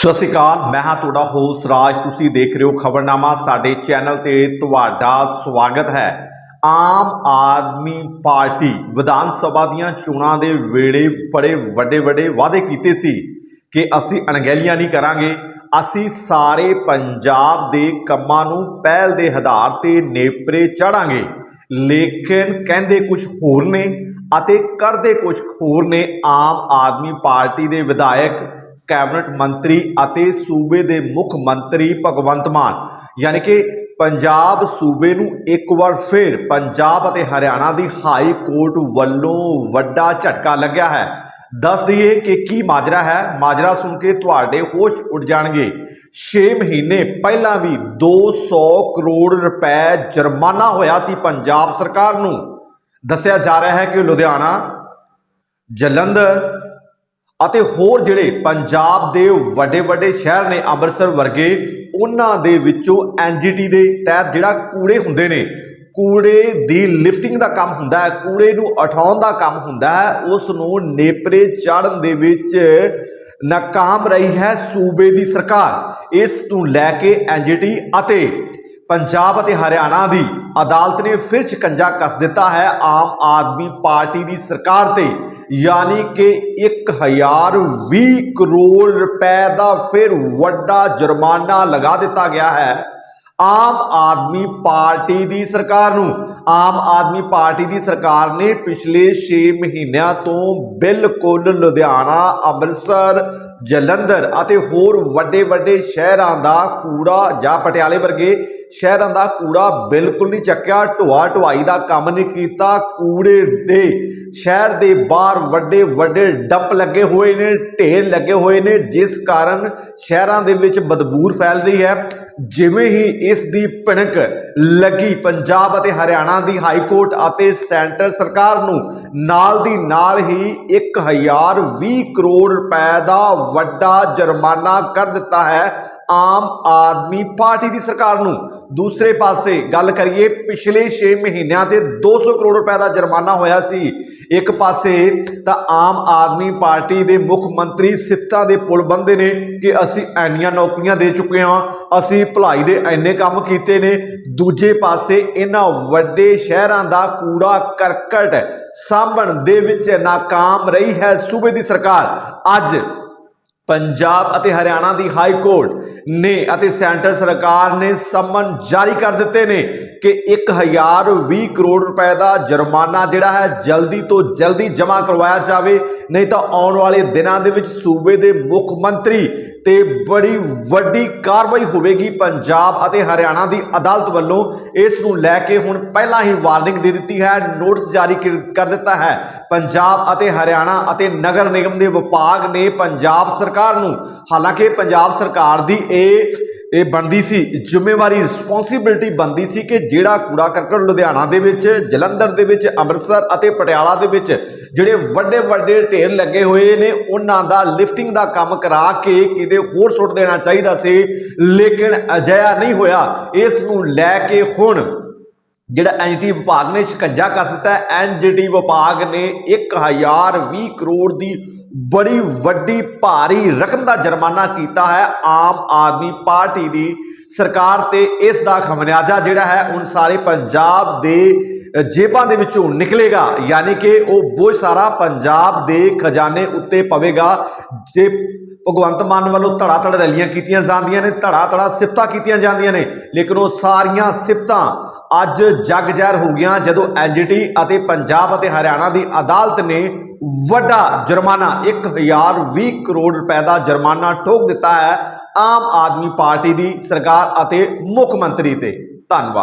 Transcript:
ਸਤਿ ਸ਼੍ਰੀ ਅਕਾਲ, ਮੈਂ ਹਾਂ ਤੁਹਾਡਾ ਹੋਸ ਰਾਜ। ਤੁਸੀਂ ਦੇਖ ਰਹੇ ਹੋ ਖਬਰਨਾਮਾ, ਸਾਡੇ ਚੈਨਲ ਤੇ ਤੁਹਾਡਾ ਸਵਾਗਤ ਹੈ। ਆਮ ਆਦਮੀ ਪਾਰਟੀ ਵਿਧਾਨ ਸਭਾ ਦੀਆਂ ਚੋਣਾਂ ਦੇ ਵੇਲੇ ਬੜੇ ਵੱਡੇ ਵੱਡੇ ਵਾਅਦੇ ਕੀਤੇ ਸੀ ਕਿ ਅਸੀਂ ਅਣਗਹਿਲੀਆਂ ਨਹੀਂ ਕਰਾਂਗੇ। ਅਸੀਂ ਸਾਰੇ ਪੰਜਾਬ ਦੇ ਕੰਮਾਂ ਨੂੰ ਪਹਿਲ ਦੇ ਆਧਾਰ ਤੇ ਨੇਪਰੇ ਚਾੜਾਂਗੇ। ਲੇਕਿਨ ਕਹਿੰਦੇ ਕੁਝ ਹੋਰ ਨੇ ਅਤੇ ਕਰਦੇ ਕੁਝ ਹੋਰ ਨੇ। ਆਮ ਆਦਮੀ ਪਾਰਟੀ ਦੇ ਵਿਧਾਇਕ ਕੈਬਨਿਟ ਮੰਤਰੀ ਅਤੇ ਸੂਬੇ ਦੇ ਮੁੱਖ ਮੰਤਰੀ ਭਗਵੰਤ ਮਾਨ। ਯਾਨੀ ਕਿ ਪੰਜਾਬ ਸੂਬੇ ਨੂੰ ਇੱਕ ਵਾਰ ਫਿਰ ਪੰਜਾਬ ਅਤੇ ਹਰਿਆਣਾ ਦੀ ਹਾਈ ਕੋਰਟ ਵੱਲੋਂ ਵੱਡਾ ਝਟਕਾ ਲੱਗਿਆ ਹੈ। ਦੱਸ ਦਈਏ ਕਿ ਕੀ ਮਾਜਰਾ ਹੈ? ਮਾਜਰਾ ਸੁਣ ਕੇ ਤੁਹਾਡੇ ਹੋਸ਼ ਉੱਡ ਜਾਣਗੇ। 6 ਮਹੀਨੇ ਪਹਿਲਾਂ ਵੀ 200 ਕਰੋੜ ਰੁਪਏ ਜੁਰਮਾਨਾ ਹੋਇਆ ਸੀ ਪੰਜਾਬ ਸਰਕਾਰ ਨੂੰ। ਦੱਸਿਆ ਜਾ ਰਿਹਾ ਹੈ ਕਿ ਲੁਧਿਆਣਾ, ਜਲੰਧਰ ਅਤੇ ਹੋਰ ਜਿਹੜੇ ਪੰਜਾਬ ਦੇ ਵੱਡੇ ਵੱਡੇ ਸ਼ਹਿਰ ਨੇ ਅੰਮ੍ਰਿਤਸਰ ਵਰਗੇ, ਉਹਨਾਂ ਦੇ ਵਿੱਚੋਂ ਐਨਜੀਟੀ ਦੇ ਤਹਿਤ ਜਿਹੜਾ ਕੂੜੇ ਹੁੰਦੇ ਨੇ, ਕੂੜੇ ਦੀ ਲਿਫਟਿੰਗ ਦਾ ਕੰਮ ਹੁੰਦਾ ਹੈ, ਕੂੜੇ ਨੂੰ ਉਠਾਉਣ ਦਾ ਕੰਮ ਹੁੰਦਾ ਹੈ ਉਸ ਨੂੰ ਨੇਪਰੇ ਚਾੜਨ ਦੇ ਵਿੱਚ ਨਾਕਾਮ ਰਹੀ ਹੈ ਸੂਬੇ ਦੀ ਸਰਕਾਰ। ਇਸ ਨੂੰ ਲੈ ਕੇ ਐਨਜੀਟੀ ਅਤੇ ਪੰਜਾਬ ਅਤੇ ਹਰਿਆਣਾ ਦੀ ਅਦਾਲਤ ਨੇ ਫਿਰ ਸ਼ਿਕੰਜਾ ਕੱਸ ਦਿੱਤਾ ਹੈ। ਆਮ ਆਦਮੀ ਪਾਰਟੀ ਦੀ ਸਰਕਾਰ ਤੇ ਯਾਨੀ ਕਿ 1020 ਕਰੋੜ ਰੁਪਏ ਦਾ ਫਿਰ ਵੱਡਾ ਜੁਰਮਾਨਾ ਲਗਾ ਦਿੱਤਾ ਗਿਆ ਹੈ। ਆਮ ਆਦਮੀ ਪਾਰਟੀ ਦੀ ਸਰਕਾਰ ਨੂੰ, ਆਮ ਆਦਮੀ ਪਾਰਟੀ ਦੀ ਸਰਕਾਰ ਨੇ ਪਿਛਲੇ 6 ਮਹੀਨਿਆਂ ਤੋਂ ਬਿਲਕੁਲ ਲੁਧਿਆਣਾ, ਅੰਮ੍ਰਿਤਸਰ, ਜਲੰਧਰ ਅਤੇ ਹੋਰ ਵੱਡੇ ਵੱਡੇ ਸ਼ਹਿਰਾਂ ਦਾ ਕੂੜਾ ਜਾਂ ਪਟਿਆਲੇ ਵਰਗੇ ਸ਼ਹਿਰਾਂ ਦਾ ਕੂੜਾ ਬਿਲਕੁਲ ਨਹੀਂ ਚੱਕਿਆ ਢੋਆ ਢੁਆਈ ਦਾ ਕੰਮ ਨਹੀਂ ਕੀਤਾ। ਕੂੜੇ ਦੇ ਸ਼ਹਿਰ ਦੇ ਬਾਹਰ ਵੱਡੇ ਵੱਡੇ ਡੰਪ ਲੱਗੇ ਹੋਏ ਨੇ, ਢੇਰ ਲੱਗੇ ਹੋਏ ਨੇ, ਜਿਸ ਕਾਰਨ ਸ਼ਹਿਰਾਂ ਦੇ ਵਿੱਚ ਬਦਬੂਰ ਫੈਲ ਰਹੀ ਹੈ। ਜਿਵੇਂ ਹੀ ਇਸ ਦੀ ਭਿਣਕ ਲੱਗੀ, ਪੰਜਾਬ ਅਤੇ ਹਰਿਆਣਾ ਦੀ ਹਾਈ ਕੋਰਟ ਅਤੇ ਸੈਂਟਰ ਸਰਕਾਰ ਨੂੰ, ਨਾਲ ਦੀ ਨਾਲ ਹੀ 1020 ਕਰੋੜ ਰੁਪਏ ਦਾ ਵੱਡਾ ਜੁਰਮਾਨਾ ਕਰ ਦਿੱਤਾ ਹੈ। ਆਮ ਆਦਮੀ ਪਾਰਟੀ ਦੀ ਸਰਕਾਰ ਨੂੰ। ਦੂਸਰੇ ਪਾਸੇ ਗੱਲ ਕਰੀਏ, ਪਿਛਲੇ 6 ਮਹੀਨਿਆਂ ਤੇ 200 ਕਰੋੜ ਰੁਪਏ ਦਾ ਜੁਰਮਾਨਾ ਹੋਇਆ ਸੀ। ਇੱਕ ਪਾਸੇ ਤਾਂ ਆਮ ਆਦਮੀ ਪਾਰਟੀ ਦੇ ਮੁੱਖ ਮੰਤਰੀ ਸਿੱਤਾ ਦੇ ਪੁਲ ਬੰਦੇ ਨੇ ਕਿ ਅਸੀਂ ਐਨੀਆਂ ਨੌਕਰੀਆਂ ਦੇ ਚੁੱਕੇ ਹਾਂ, ਅਸੀਂ ਭਲਾਈ ਦੇ ਐਨੇ ਕੰਮ ਕੀਤੇ ਨੇ। ਦੂਜੇ ਪਾਸੇ ਇਹਨਾਂ ਵੱਡੇ ਸ਼ਹਿਰਾਂ ਦਾ ਕੂੜਾ ਕਰਕਟ ਸਾਂਭਣ ਦੇ ਵਿੱਚ ਨਾਕਾਮ ਰਹੀ ਹੈ ਸੂਬੇ ਦੀ ਸਰਕਾਰ। ਅੱਜ ਪੰਜਾਬ ਅਤੇ ਹਰਿਆਣਾ ਦੀ ਹਾਈ ਕੋਰਟ ਨੇ ਅਤੇ ਸੈਂਟਰ ਸਰਕਾਰ ਨੇ ਸਮਨ ਜਾਰੀ ਕਰ ਦਿੱਤੇ ਨੇ ਕਿ 1020 ਕਰੋੜ ਰੁਪਏ ਦਾ ਜੁਰਮਾਨਾ ਜਿਹੜਾ ਹੈ ਜਲਦੀ ਤੋਂ ਜਲਦੀ ਜਮ੍ਹਾਂ ਕਰਵਾਇਆ ਜਾਵੇ, ਨਹੀਂ ਤਾਂ ਆਉਣ ਵਾਲੇ ਦਿਨਾਂ ਦੇ ਵਿੱਚ ਸੂਬੇ ਦੇ ਮੁੱਖ ਮੰਤਰੀ ਤੇ ਬੜੀ ਵੱਡੀ ਕਾਰਵਾਈ ਹੋਵੇਗੀ। ਪੰਜਾਬ ਅਤੇ ਹਰਿਆਣਾ ਦੀ ਅਦਾਲਤ ਵੱਲੋਂ ਇਸ ਨੂੰ ਲੈ ਕੇ ਹੁਣ ਪਹਿਲਾਂ ਹੀ ਵਾਰਨਿੰਗ ਦੇ ਦਿੱਤੀ ਹੈ, ਨੋਟਿਸ ਜਾਰੀ ਕਰ- ਕਰ ਦਿੱਤਾ ਹੈ। ਪੰਜਾਬ ਅਤੇ ਹਰਿਆਣਾ ਅਤੇ ਨਗਰ ਨਿਗਮ ਦੇ ਵਿਭਾਗ ਨੇ ਪੰਜਾਬ ਸਰਕਾਰ ਨੂੰ। ਹਾਲਾਂਕਿ ਪੰਜਾਬ ਸਰਕਾਰ ਦੀ ਇਹ ਇਹ ਬਣਦੀ ਸੀ, ਜ਼ਿੰਮੇਵਾਰੀ ਰਿਸਪੌਂਸਿਬਿਲਟੀ ਬਣਦੀ ਸੀ ਕਿ ਜਿਹੜਾ ਕੂੜਾ ਕਰਕਟ ਲੁਧਿਆਣਾ ਦੇ ਵਿੱਚ, ਜਲੰਧਰ ਦੇ ਵਿੱਚ, ਅੰਮ੍ਰਿਤਸਰ ਅਤੇ ਪਟਿਆਲਾ ਦੇ ਵਿੱਚ ਜਿਹੜੇ ਵੱਡੇ ਵੱਡੇ ਢੇਰ ਲੱਗੇ ਹੋਏ ਨੇ, ਉਹਨਾਂ ਦਾ ਲਿਫਟਿੰਗ ਦਾ ਕੰਮ ਕਰਾ ਕੇ ਕਿਤੇ ਹੋਰ ਸੁੱਟ ਦੇਣਾ ਚਾਹੀਦਾ ਸੀ। ਲੇਕਿਨ ਅਜਿਹਾ ਨਹੀਂ ਹੋਇਆ। ਇਸ ਨੂੰ ਲੈ ਕੇ ਹੁਣ ਜਿਹੜਾ ਐਨਜੀਟੀ ਵਿਭਾਗ ਨੇ ਸ਼ਿਕੰਜਾ ਕਰ ਦਿੱਤਾ ਹੈ। ਐਨਜੀਟੀ ਵਿਭਾਗ ਨੇ 1020 ਕਰੋੜ ਦੀ ਬੜੀ ਵੱਡੀ ਭਾਰੀ ਰਕਮ ਦਾ ਜੁਰਮਾਨਾ ਕੀਤਾ ਹੈ। ਆਮ ਆਦਮੀ ਪਾਰਟੀ ਦੀ ਸਰਕਾਰ ਤੇ ਇਸ ਦਾ ਖਮਨਿਆਜ਼ਾ ਜਿਹੜਾ ਹੈ, ਹੁਣ ਸਾਰੇ ਪੰਜਾਬ ਦੇ ਜੇਬਾਂ ਦੇ ਵਿੱਚੋਂ ਨਿਕਲੇਗਾ। ਯਾਨੀ ਕਿ ਉਹ ਬੋਝ ਸਾਰਾ ਪੰਜਾਬ ਦੇ ਖਜ਼ਾਨੇ ਉੱਤੇ ਪਵੇਗਾ। ਜੇ ਭਗਵੰਤ ਮਾਨ ਵੱਲੋਂ ਧੜਾ ਧੜ ਰੈਲੀਆਂ ਕੀਤੀਆਂ ਜਾਂਦੀਆਂ ਨੇ ਧੜਾ ਧੜਾ ਸਿਫਤਾਂ ਕੀਤੀਆਂ ਜਾਂਦੀਆਂ ਨੇ, ਲੇਕਿਨ ਉਹ ਸਾਰੀਆਂ ਸਿਫਤਾਂ ਅੱਜ ਜਗ ਜ਼ਹਿਰ ਹੋ ਗਈਆਂ ਜਦੋਂ ਐਨਜੀਟੀ ਅਤੇ ਪੰਜਾਬ ਅਤੇ ਹਰਿਆਣਾ ਦੀ ਅਦਾਲਤ ਨੇ ਵੱਡਾ ਜੁਰਮਾਨਾ 1020 ਕਰੋੜ ਰੁਪਏ ਦਾ ਜੁਰਮਾਨਾ ਠੋਕ ਦਿੱਤਾ ਹੈ ਆਮ ਆਦਮੀ ਪਾਰਟੀ ਦੀ ਸਰਕਾਰ ਅਤੇ ਮੁੱਖ ਮੰਤਰੀ ਤੇ। ਧੰਨਵਾਦ।